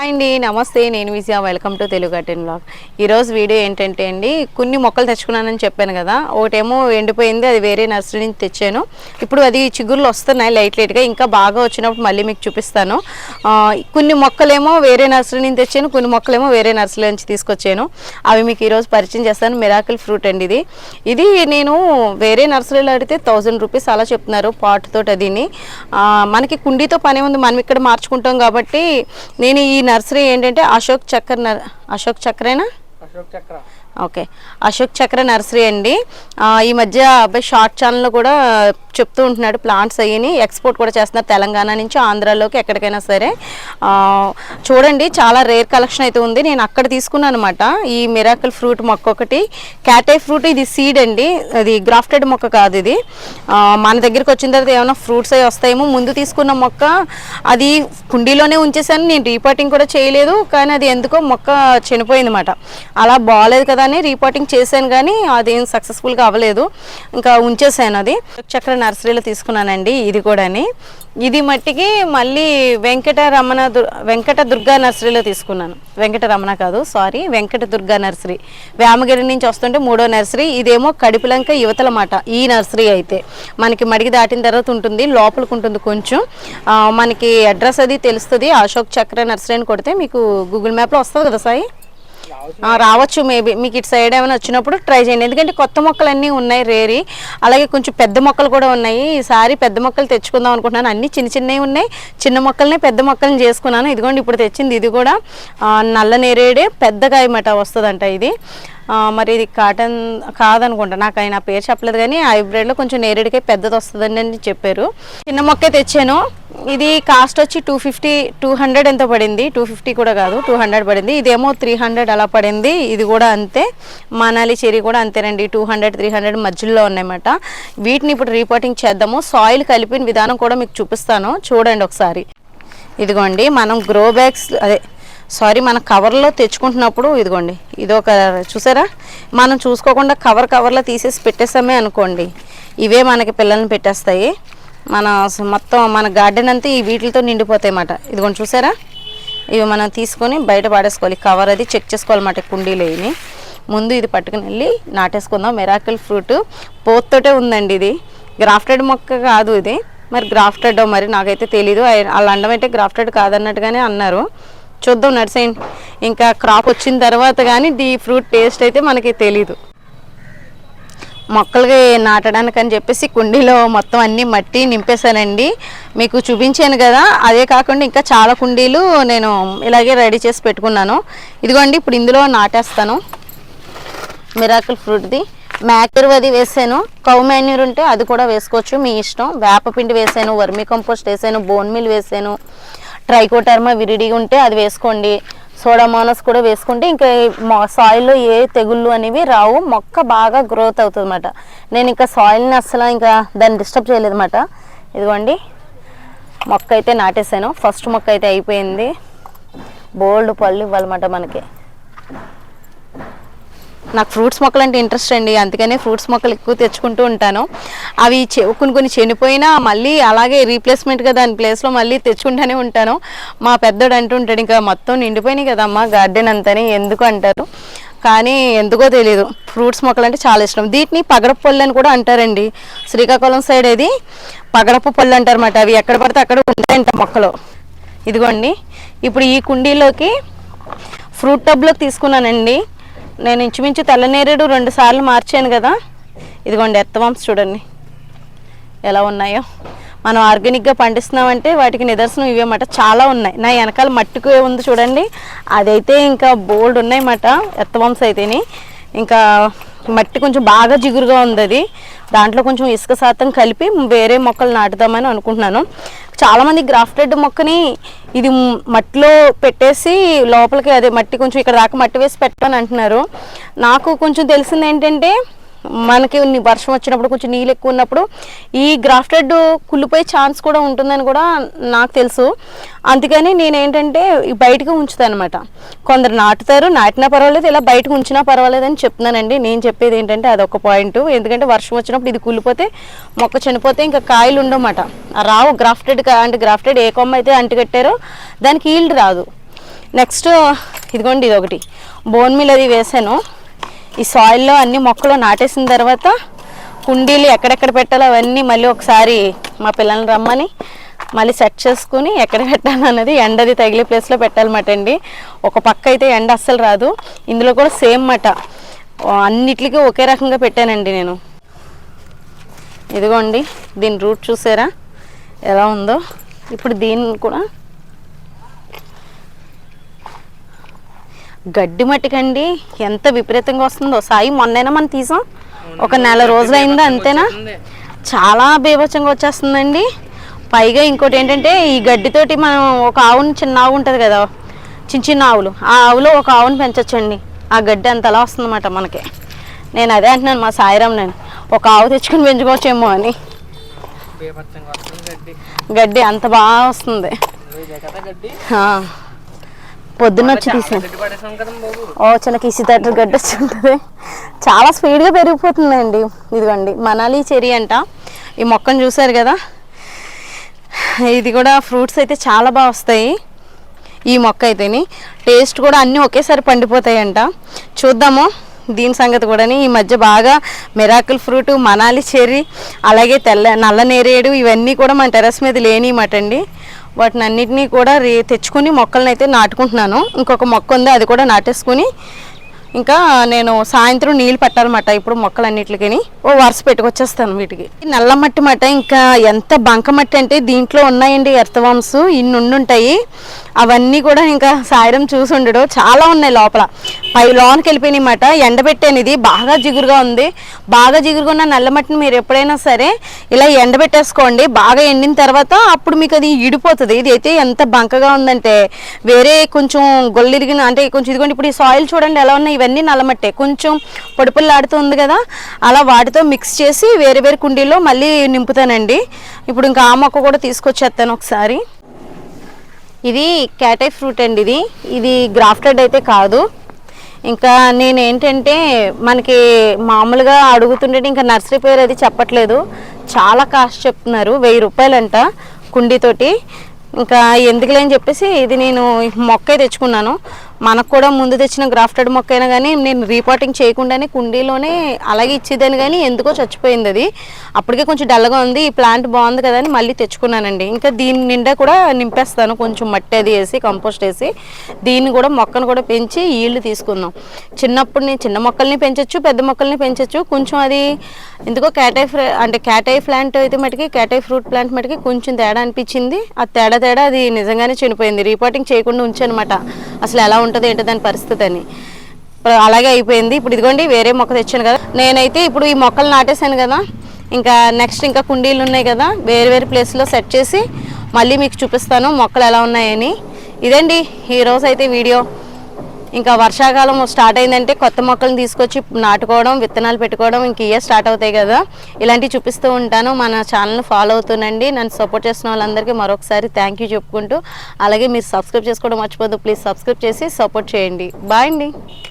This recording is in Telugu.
హాయ్ అండి నమస్తే. నేను విజయ. వెల్కమ్ టు తెలుగు అటెన్ బ్లాగ్ ఈరోజు వీడియో ఏంటంటే అండి కొన్ని మొక్కలు తెచ్చుకున్నానని చెప్పాను కదా. ఒకటేమో ఎండిపోయింది అది వేరే నర్సరీ నుంచి తెచ్చాను. ఇప్పుడు అది చిగుర్లు వస్తున్నాయి లైట్ లైట్గా ఇంకా బాగా వచ్చినప్పుడు మళ్ళీ మీకు చూపిస్తాను. కొన్ని మొక్కలేమో వేరే నర్సరీ నుంచి తెచ్చాను కొన్ని మొక్కలేమో వేరే నర్సరీ నుంచి తీసుకొచ్చాను. అవి మీకు ఈరోజు పరిచయం చేస్తాను. మిరాకిల్ ఫ్రూట్ అండి ఇది. ఇది నేను వేరే నర్సరీలో అడిగితే థౌజండ్ రూపీస్ అలా చెప్తున్నారు పాట్ తోటి అదిని మనకి కుండీతో పని ఉంది. మనం ఇక్కడ మార్చుకుంటాం కాబట్టి నేను ఈ నర్సరీ ఏంటంటే అశోక్ చక్ర అశోక్ చక్రేనా? అశోక్ చక్ర. ఓకే. అశోక్ చక్ర నర్సరీ అండి. ఈ మధ్య అబ్బాయి షార్ట్ ఛానల్లో కూడా చెప్తూ ఉంటున్నాడు. ప్లాంట్స్ అయ్యి ఎక్స్పోర్ట్ కూడా చేస్తున్నారు తెలంగాణ నుంచి ఆంధ్రాలోకి ఎక్కడికైనా సరే. చూడండి చాలా రేర్ కలెక్షన్ అయితే ఉంది. నేను అక్కడ తీసుకున్నాను అనమాట ఈ మిరాకల్ ఫ్రూట్ మొక్క ఒకటి. క్యాటే ఫ్రూట్ ఇది సీడ్ అండి. అది గ్రాఫ్టెడ్ మొక్క కాదు ఇది. మన దగ్గరికి వచ్చిన తర్వాత ఏమైనా ఫ్రూట్స్ అవి వస్తాయేమో. ముందు తీసుకున్న మొక్క అది కుండీలోనే ఉంచేసాను నేను రీపాటింగ్ కూడా చేయలేదు. కానీ అది ఎందుకో మొక్క చనిపోయింది అనమాట అలా బాగాలేదు కదా కూడానే రీపాటింగ్ చేశాను కానీ అదేం సక్సెస్ఫుల్గా అవ్వలేదు. ఇంకా ఉంచేసాను అది. చక్ర నర్సరీలో తీసుకున్నానండి ఇది కూడాని. ఇది మట్టికి మళ్ళీ వెంకట రమణ వెంకట దుర్గా నర్సరీలో తీసుకున్నాను. వెంకట రమణ కాదు సారీ వెంకట దుర్గా నర్సరీ వేమగిరి నుంచి వస్తుంటే మూడో నర్సరీ ఇదేమో కడిపిలంక యువతల మాట. ఈ నర్సరీ అయితే. మనకి మడికి దాటిన తర్వాత ఉంటుంది లోపలికి ఉంటుంది కొంచెం. మనకి అడ్రస్ అది తెలుస్తుంది. అశోక్ చక్ర నర్సరీ అని కొడితే మీకు గూగుల్ మ్యాప్లో వస్తుంది కదా సాయి? రావచ్చు మేబీ మీకు ఇటు సైడ్ ఏమైనా వచ్చినప్పుడు ట్రై చేయండి. ఎందుకంటే కొత్త మొక్కలు అన్నీ ఉన్నాయి రేరి అలాగే కొంచెం పెద్ద మొక్కలు కూడా ఉన్నాయి. ఈసారి పెద్ద మొక్కలు తెచ్చుకుందాం అనుకుంటున్నాను. అన్ని చిన్న చిన్నవి ఉన్నాయి. చిన్న మొక్కలనే పెద్ద మొక్కల్ని చేసుకున్నాను. ఇదిగోండి ఇప్పుడు తెచ్చింది ఇది కూడా నల్ల నేరేడే పెద్దగా అన్నమాట వస్తుందంట ఇది. మరి ఇది కాటన్ కాదనుకుంటా. నాకు ఆయన పేరు చెప్పలేదు కానీ హైబ్రిడ్లో కొంచెం నేరేడుకే పెద్దది వస్తుందని అని చెప్పారు. చిన్న మొక్కే తెచ్చాను. ఇది కాస్ట్ వచ్చి టూ ఫిఫ్టీ టూ హండ్రెడ్ ఎంత పడింది. టూ ఫిఫ్టీ కూడా కాదు టూ హండ్రెడ్ పడింది. ఇదేమో త్రీ హండ్రెడ్ అలా పడింది. ఇది కూడా అంతే. మనాలి చెరీ కూడా అంతేనండి. టూ హండ్రెడ్ త్రీ హండ్రెడ్ మధ్యలో ఉన్నాయన్నమాట వీటిని ఇప్పుడు రీపోటింగ్ చేద్దాము. సాయిల్ కలిపిన విధానం కూడా మీకు చూపిస్తాను. చూడండి ఒకసారి. ఇదిగోండి మనం గ్రో బ్యాగ్స్ అదే సారీ మన కవర్లో తెచ్చుకుంటున్నప్పుడు ఇదిగోండి ఇది ఒక చూసారా? మనం చూసుకోకుండా కవర్ కవర్లో తీసేసి పెట్టేస్తామే అనుకోండి. ఇవే మనకి పిల్లల్ని పెట్టేస్తాయి. మన మొత్తం మన గార్డెన్ అంతా ఈ వీటితో నిండిపోతాయి అన్నమాట. ఇదిగోండి చూసారా? ఇవి మనం తీసుకొని బయట పాడేసుకోవాలి. కవర్ అది చెక్ చేసుకోవాలన్నమాట కుండీలు ఇవి. ముందు ఇది పట్టుకుని వెళ్ళి నాటేసుకుందాం. మెరాకిల్ ఫ్రూట్ పోత్తోటే ఉందండి ఇది. గ్రాఫ్టెడ్ మొక్క కాదు ఇది. మరి గ్రాఫ్టెడ్ మరి నాకైతే తెలీదు. వాళ్ళు అండం అయితే గ్రాఫ్టెడ్ కాదన్నట్టుగానే అన్నారు. చూద్దాం నడిసేయండి ఇంకా క్రాప్ వచ్చిన తర్వాత కానీ ఈ ఫ్రూట్ టేస్ట్ అయితే మనకి తెలీదు. మొక్కలకి నాటడానికి అని చెప్పేసి కుండీలో మొత్తం అన్ని మట్టి నింపేశానండి. మీకు చూపించాను కదా అదే కాకుండా ఇంకా చాలా కుండీలు నేను ఇలాగే రెడీ చేసి పెట్టుకున్నాను. ఇదిగోండి ఇప్పుడు ఇందులో నాటేస్తాను. మిరాకిల్ ఫ్రూట్ది. మ్యాక్యూర్ అది వేసాను. కౌ మాన్యూర్ ఉంటే అది కూడా వేసుకోవచ్చు మీ ఇష్టం. వేపపిండి వేసాను వర్మీ కంపోస్ట్ వేసాను బోన్ మిల్ వేసాను. ట్రైకోటర్మా విరిడి ఉంటే అది వేసుకోండి. సోడామోనస్ కూడా వేసుకుంటే ఇంకా సాయిల్లో ఏ తెగుళ్ళు అనేవి రావు. మొక్క బాగా గ్రోత్ అవుతుంది అనమాట నేను ఇంకా సాయిల్ని అసలు ఇంకా దాన్ని డిస్టర్బ్ చేయలేదు అనమాట ఇదిగోండి. మొక్క అయితే నాటేసాను ఫస్ట్ మొక్క అయితే అయిపోయింది. బోల్డ్ పళ్ళు ఇవ్వాలన్నమాట మనకి. నాకు ఫ్రూట్స్ మొక్కలు అంటే ఇంట్రెస్ట్ అండి. అందుకనే ఫ్రూట్స్ మొక్కలు ఎక్కువ తెచ్చుకుంటూ ఉంటాను. అవి చె- కొన్ని కొన్ని చనిపోయినా మళ్ళీ అలాగే రీప్లేస్మెంట్గా దాని ప్లేస్లో మళ్ళీ తెచ్చుకుంటూనే ఉంటాను. మా పెద్దోడు అంటుంటాడు ఇంకా మొత్తం నిండిపోయినాయి కదమ్మా గార్డెన్ అంతని ఎందుకు అంటారు? కానీ ఎందుకో తెలియదు ఫ్రూట్స్ మొక్కలు అంటే చాలా ఇష్టం. వీటిని పగడపు పళ్ళు అని కూడా అంటారండి. శ్రీకాకుళం సైడ్ ఇది పగడపు పళ్ళు అంటారు అన్నమాట అవి ఎక్కడ పడితే అక్కడ ఉంటాయంట మొక్కలు. ఇదిగోండి. ఇప్పుడు ఈ కుండీలోకి ఫ్రూట్ టబ్లోకి తీసుకున్నానండి. నేను ఇంచుమించు తెల్లనేరేడు రెండు సార్లు మార్చాను కదా. ఇదిగోండి ఎత్తవాంస్ చూడండి. ఎలా ఉన్నాయో. మనం ఆర్గానిక్గా పండిస్తున్నామంటే వాటికి నిదర్శనం ఇవేమాట చాలా ఉన్నాయి. నా వెనకాల మట్టుకు ఉంది చూడండి. అదైతే ఇంకా బోల్డ్ ఉన్నాయన్నమాట ఎత్తవంశ అయితేని. ఇంకా మట్టి కొంచెం బాగా జిగురుగా ఉంది అది దాంట్లో కొంచెం ఇసుక శాతం కలిపి వేరే మొక్కలు నాటుదామని అనుకుంటున్నాను. చాలామంది గ్రాఫ్టెడ్ మొక్కని ఇది మట్టిలో పెట్టేసి లోపలికి అదే మట్టి కొంచెం ఇక్కడ దాకా మట్టి వేసి పెట్టని అంటున్నారు. నాకు కొంచెం తెలిసింది ఏంటంటే మనకి వర్షం వచ్చినప్పుడు కొంచెం నీళ్ళు ఎక్కువ ఉన్నప్పుడు ఈ గ్రాఫ్టెడ్ కుళ్ళిపోయే ఛాన్స్ కూడా ఉంటుందని కూడా నాకు తెలుసు. అందుకని నేనేంటంటే బయటకు ఉంచుతాను అనమాట కొందరు నాటుతారు నాటినా పర్వాలేదు ఇలా బయటకు ఉంచినా పర్వాలేదు అని చెప్తున్నానండి. నేను చెప్పేది ఏంటంటే అదొక పాయింట్. ఎందుకంటే వర్షం వచ్చినప్పుడు ఇది కుళ్ళిపోతే మొక్క చనిపోతే ఇంకా కాయలు ఉండమాట. రావు గ్రాఫ్టెడ్ అంటే గ్రాఫ్టెడ్ ఏ కొమ్మ అయితే అంటికట్టారో దానికి ఈల్డ్ రాదు. నెక్స్ట్ ఇదిగోండి ఇది ఒకటి బోన్ మిల్ అది వేసాను. ఈ సాయిల్లో అన్ని మొక్కలు నాటేసిన తర్వాత కుండీలు ఎక్కడెక్కడ పెట్టాలో అవన్నీ మళ్ళీ ఒకసారి మా పిల్లల్ని రమ్మని మళ్ళీ సెట్ చేసుకుని ఎక్కడ పెట్టాలన్నది ఎండది తగిలే ప్లేస్లో పెట్టాలన్నమాట అండి. ఒక పక్క అయితే ఎండ అస్సలు రాదు. ఇందులో కూడా సేమ్ మాట. అన్నిటికీ ఒకే రకంగా పెట్టానండి నేను. ఇదిగోండి దీని రూట్ చూసారా? ఎలా ఉందో? ఇప్పుడు దీన్ని కూడా గడ్డి మట్టికండి. ఎంత విపరీతంగా వస్తుందో. సాయి మొన్నైనా మనం తీసాం. ఒక నెల రోజులు అయిందా అంతేనా? చాలా బీభత్సంగా వచ్చేస్తుందండి. పైగా ఇంకోటి ఏంటంటే ఈ గడ్డితోటి మనం ఒక ఆవుని చిన్న ఆవు ఉంటుంది కదా చిన్న చిన్న ఆవులు ఆ ఆవులో ఒక ఆవుని పెంచొచ్చండి. ఆ గడ్డి అంతలా వస్తుందన్నమాట మనకి. నేను అదే అంటున్నాను మా సాయిరామ్ నేను. ఒక ఆవు తెచ్చుకుని పెంచుకోవచ్చేమో అని. గడ్డి. అంత బాగా వస్తుంది. పొద్దున్న వచ్చి తీసాను. ఓ చిన్న కిసి తట్టు గడ్డి వచ్చి ఉంటుంది చాలా స్పీడ్గా పెరిగిపోతుందండి. ఇదిగోండి మనాలి చెరి అంట. ఈ మొక్కను చూసారు కదా? ఇది కూడా ఫ్రూట్స్ అయితే చాలా బాగా వస్తాయి. ఈ మొక్క అయితేని. టేస్ట్ కూడా అన్నీ ఒకేసారి పండిపోతాయంట. చూద్దాము దీని సంగతి కూడా ఈ మధ్య బాగా మిరాకిల్ ఫ్రూట్ మనాలి చెర్రీ అలాగే తెల్ల నల్ల నేరేడు ఇవన్నీ కూడా మన టెరస్ మీద లేనిమాట అండి. వాటిని అన్నిటినీ కూడా రే తెచ్చుకుని మొక్కలను అయితే నాటుకుంటున్నాను. ఇంకొక మొక్క ఉంది అది కూడా నాటేసుకుని ఇంకా నేను సాయంత్రం నీళ్ళు పెట్టాలన్నమాట ఇప్పుడు మొక్కలన్నిటికి ఓ వరుస పెట్టుకొచ్చేస్తాను వీటికి. నల్ల మట్టి మట్ట ఇంకా ఎంత బంక మట్టి అంటే దీంట్లో ఉన్నాయండి ఎర్తవామ్స్ ఇన్ని ఉండుంటాయి. అవన్నీ కూడా ఇంకా సాయడం చూసి ఉండడు. చాలా ఉన్నాయి లోపల. పై లోనికి వెళ్ళిపోయినాయి మాట. ఎండబెట్టాను ఇది. బాగా జిగురుగా ఉంది. బాగా జిగురుగా ఉన్న నల్ల మట్టిని మీరు ఎప్పుడైనా సరే ఇలా ఎండబెట్టేసుకోండి బాగా ఎండిన తర్వాత అప్పుడు మీకు అది ఇడిపోతుంది. ఇది అయితే ఎంత బంకగా ఉందంటే వేరే కొంచెం గొల్లిరిగిన అంటే కొంచెం ఇదిగోండి ఇప్పుడు ఈ సాయిల్ చూడండి ఎలా ఉన్నాయి. ఇవన్నీ నల్లమట్టే. కొంచెం పొడిపుల్లాడుతూ ఉంది కదా అలా వాటితో మిక్స్ చేసి వేరే వేరే కుండీలో మళ్ళీ నింపుతానండి. ఇప్పుడు ఇంకా ఆ మొక్క కూడా తీసుకొచ్చేస్తాను ఒకసారి. ఇది క్యాటై ఫ్రూట్ అండి ఇది. ఇది గ్రాఫ్టెడ్ అయితే కాదు. ఇంకా నేను ఏంటంటే మనకి మామూలుగా అడుగుతుంటే ఇంకా నర్సరీ పేరు అది చెప్పట్లేదు. చాలా కాస్ట్ చెప్తున్నారు వెయ్యి రూపాయలంట కుండీతోటి. ఇంకా ఎందుకులే అని చెప్పేసి ఇది నేను మొక్క తెచ్చుకున్నాను. మనకు కూడా ముందు తెచ్చిన గ్రాఫ్టెడ్ మొక్క అయినా కానీ నేను రీపాటింగ్ చేయకుండానే కుండీలోనే అలాగే ఇచ్చేదాన్ని కానీ ఎందుకో చచ్చిపోయింది అది. అప్పటికే కొంచెం డల్గా ఉంది ఈ ప్లాంట్ బాగుంది కదా అని మళ్ళీ తెచ్చుకున్నానండి. ఇంకా దీని నిండా కూడా నింపేస్తాను కొంచెం మట్టి అది వేసి కంపోస్ట్ వేసి. దీన్ని కూడా మొక్కను కూడా పెంచి ఈళ్ళు తీసుకుందాం. చిన్నప్పుడు నేను చిన్న మొక్కల్ని పెంచొచ్చు పెద్ద మొక్కల్ని పెంచొచ్చు. కొంచెం అది ఎందుకో క్యాటై అంటే క్యాటై ప్లాంట్ అయితే మటుకి క్యాటై ఫ్రూట్ ప్లాంట్ మటుకి కొంచెం తేడా అనిపించింది. ఆ తేడా తేడా అది నిజంగానే చనిపోయింది. రీపాటింగ్ చేయకుండా ఉంచానమాట. అసలు ఎలా ఉంటుంది ఏంటో దాని పరిస్థితి అని. ఇప్పుడు అలాగే అయిపోయింది. ఇప్పుడు ఇదిగోండి వేరే మొక్క తెచ్చాను కదా. నేనైతే ఇప్పుడు ఈ మొక్కలు నాటేశాను కదా. ఇంకా నెక్స్ట్ ఇంకా కుండీలు ఉన్నాయి కదా. వేరే వేరే ప్లేస్లో సెట్ చేసి మళ్ళీ మీకు చూపిస్తాను మొక్కలు ఎలా ఉన్నాయని. ఇదండి ఈరోజు అయితే వీడియో. ఇంకా వర్షాకాలం స్టార్ట్ అయిందంటే కొత్త మొక్కలను తీసుకొచ్చి నాటుకోవడం విత్తనాలు పెట్టుకోవడం ఇంక ఇయర్ స్టార్ట్ అవుతాయి కదా. ఇలాంటివి చూపిస్తూ ఉంటాను. మన ఛానల్ని ఫాలో అవుతుండండి. నన్ను సపోర్ట్ చేసిన వాళ్ళందరికీ మరొకసారి థ్యాంక్ యూ చెప్పుకుంటూ. అలాగే మీరు సబ్స్క్రైబ్ చేసుకోవడం మర్చిపోద్దు ప్లీజ్ సబ్స్క్రైబ్ చేసి సపోర్ట్ చేయండి. బాయ్ అండి.